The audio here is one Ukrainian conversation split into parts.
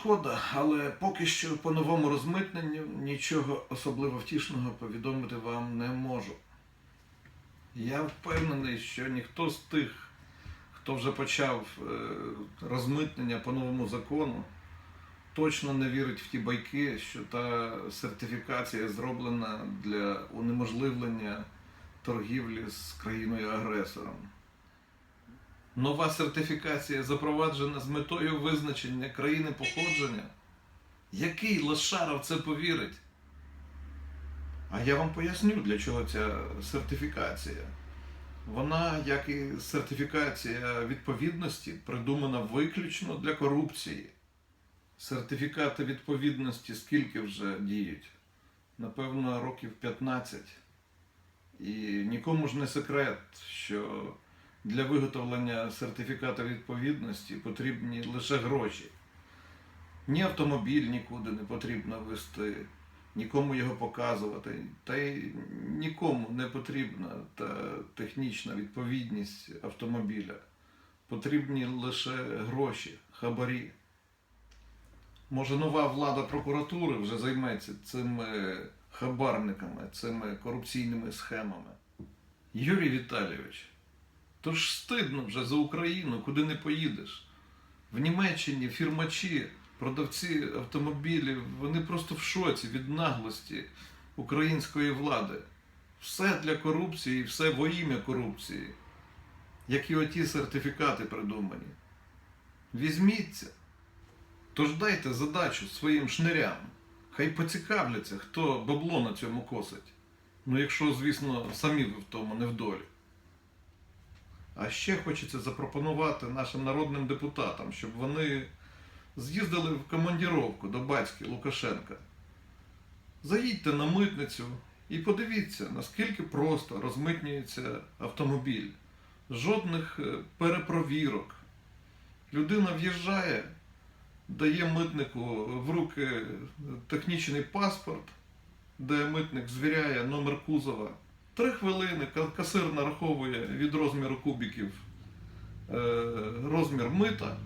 Шкода, але поки що по новому розмитненню нічого особливо втішного повідомити вам не можу. Я впевнений, що ніхто з тих, хто вже почав е, розмитнення по новому закону, точно не вірить в ті байки, що та сертифікація зроблена для унеможливлення торгівлі з країною-агресором. Нова сертифікація запроваджена з метою визначення країни походження. Який лошара в це повірить? А я вам поясню, для чого ця сертифікація. Вона, як і сертифікація відповідності, придумана виключно для корупції. Сертифікати відповідності скільки вже діють? Напевно, років 15. І нікому ж не секрет, що для виготовлення сертифіката відповідності потрібні лише гроші. Ні автомобіль нікуди не потрібно вести, нікому його показувати, та й нікому не потрібна та технічна відповідність автомобіля. Потрібні лише гроші, хабарі. Може, нова влада прокуратури вже займеться цими хабарниками, цими корупційними схемами. Юрій Віталійович, то ж стидно вже за Україну, куди не поїдеш. В Німеччині фірмачі, продавці автомобілів, вони просто в шоці від наглості української влади. Все для корупції, все во ім'я корупції. Як і оті сертифікати придумані. Візьміться. Тож дайте задачу своїм шнирям. Хай поцікавляться, хто бабло на цьому косить. Ну, якщо, звісно, самі ви в тому не вдолі. А ще хочеться запропонувати нашим народним депутатам, щоб вони з'їздили в командіровку до батьки Лукашенка. Заїдьте на митницю і подивіться, наскільки просто розмитнюється автомобіль. Жодних е, перепровірок. Людина в'їжджає, дає митнику в руки технічний паспорт, де митник звіряє номер кузова. Три хвилини касир нараховує від розміру кубиків е, розмір мита,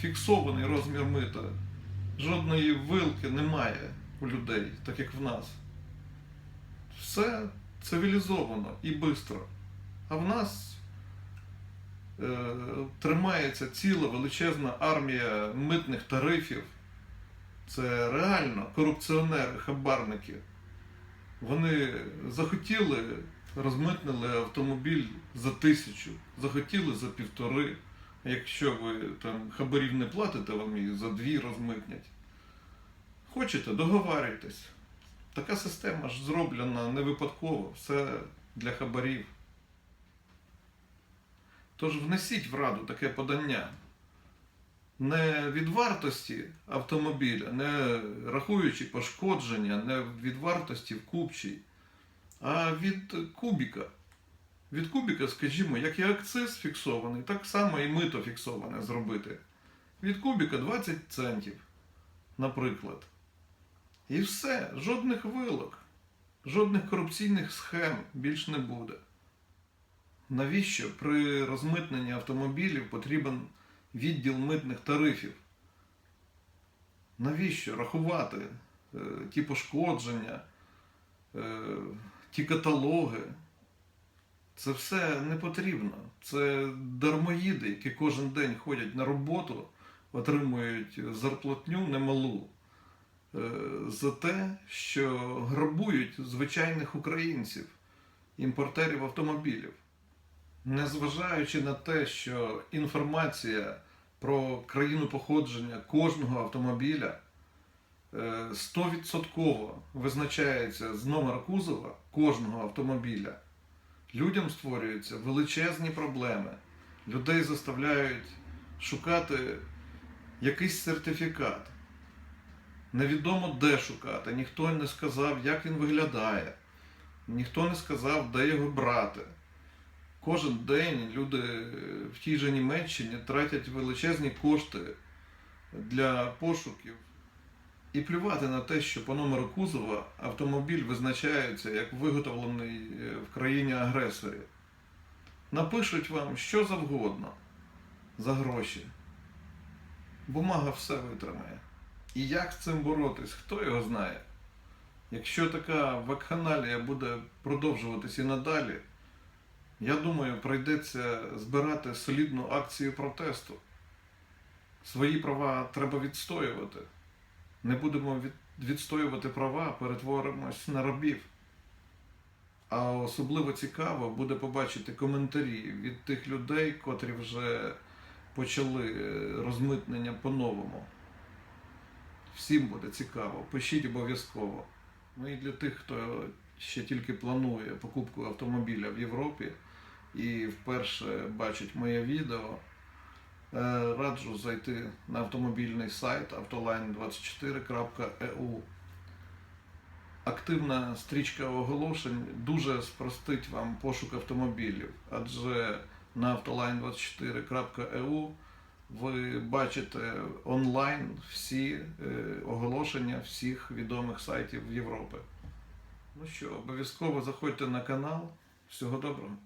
фіксований розмір мита. Жодної вилки немає у людей, так як в нас. Все цивілізовано і швидко. А в нас е, тримається ціла величезна армія митних тарифів. Це реально корупціонери, хабарники. Вони захотіли, розмитнили автомобіль за тисячу, захотіли за півтори. Якщо ви там хабарів не платите, вам і за дві розмитнять. Хочете, договарюйтесь. Така система ж зроблена не випадково, все для хабарів. Тож внесіть в раду таке подання. Не від вартості автомобіля, не рахуючи пошкодження, не від вартості в купчій, а від кубіка. Від кубіка, скажімо, як і акциз фіксований, так само і мито фіксоване зробити. Від кубіка 20 центів, наприклад. І все, жодних вилок, жодних корупційних схем більш не буде. Навіщо при розмитненні автомобілів потрібен відділ митних тарифів? Навіщо рахувати е, ті пошкодження, е, ті каталоги? Це все не потрібно. Це дармоїди, які кожен день ходять на роботу, отримують зарплатню немалу е, за те, що грабують звичайних українців, імпортерів автомобілів. Незважаючи на те, що інформація про країну походження кожного автомобіля е, 100% визначається з номера кузова кожного автомобіля, людям створюються величезні проблеми. Людей заставляють шукати якийсь сертифікат. Невідомо де шукати, ніхто не сказав, як він виглядає, ніхто не сказав, де його брати. Кожен день люди в тій же Німеччині тратять величезні кошти для пошуків. І плювати на те, що по номеру кузова автомобіль визначається як виготовлений е, в країні-агресорі. Напишуть вам що завгодно за гроші. Бумага все витримає. І як з цим боротись, хто його знає? Якщо така вакханалія буде продовжуватись і надалі, я думаю, прийдеться збирати солідну акцію протесту. Свої права треба відстоювати. Не будемо відстоювати права, перетворимось на рабів. А особливо цікаво буде побачити коментарі від тих людей, котрі вже почали е, розмитнення по-новому. Всім буде цікаво. Пишіть обов'язково. Ну і для тих, хто ще тільки планує покупку автомобіля в Європі і вперше бачить моє відео, е, раджу зайти на автомобільний сайт autoline24.eu. Активна стрічка оголошень дуже спростить вам пошук автомобілів, адже на autoline24.eu ви бачите онлайн всі е, оголошення всіх відомих сайтів Європи. Ну що, обов'язково заходьте на канал. Всього доброго.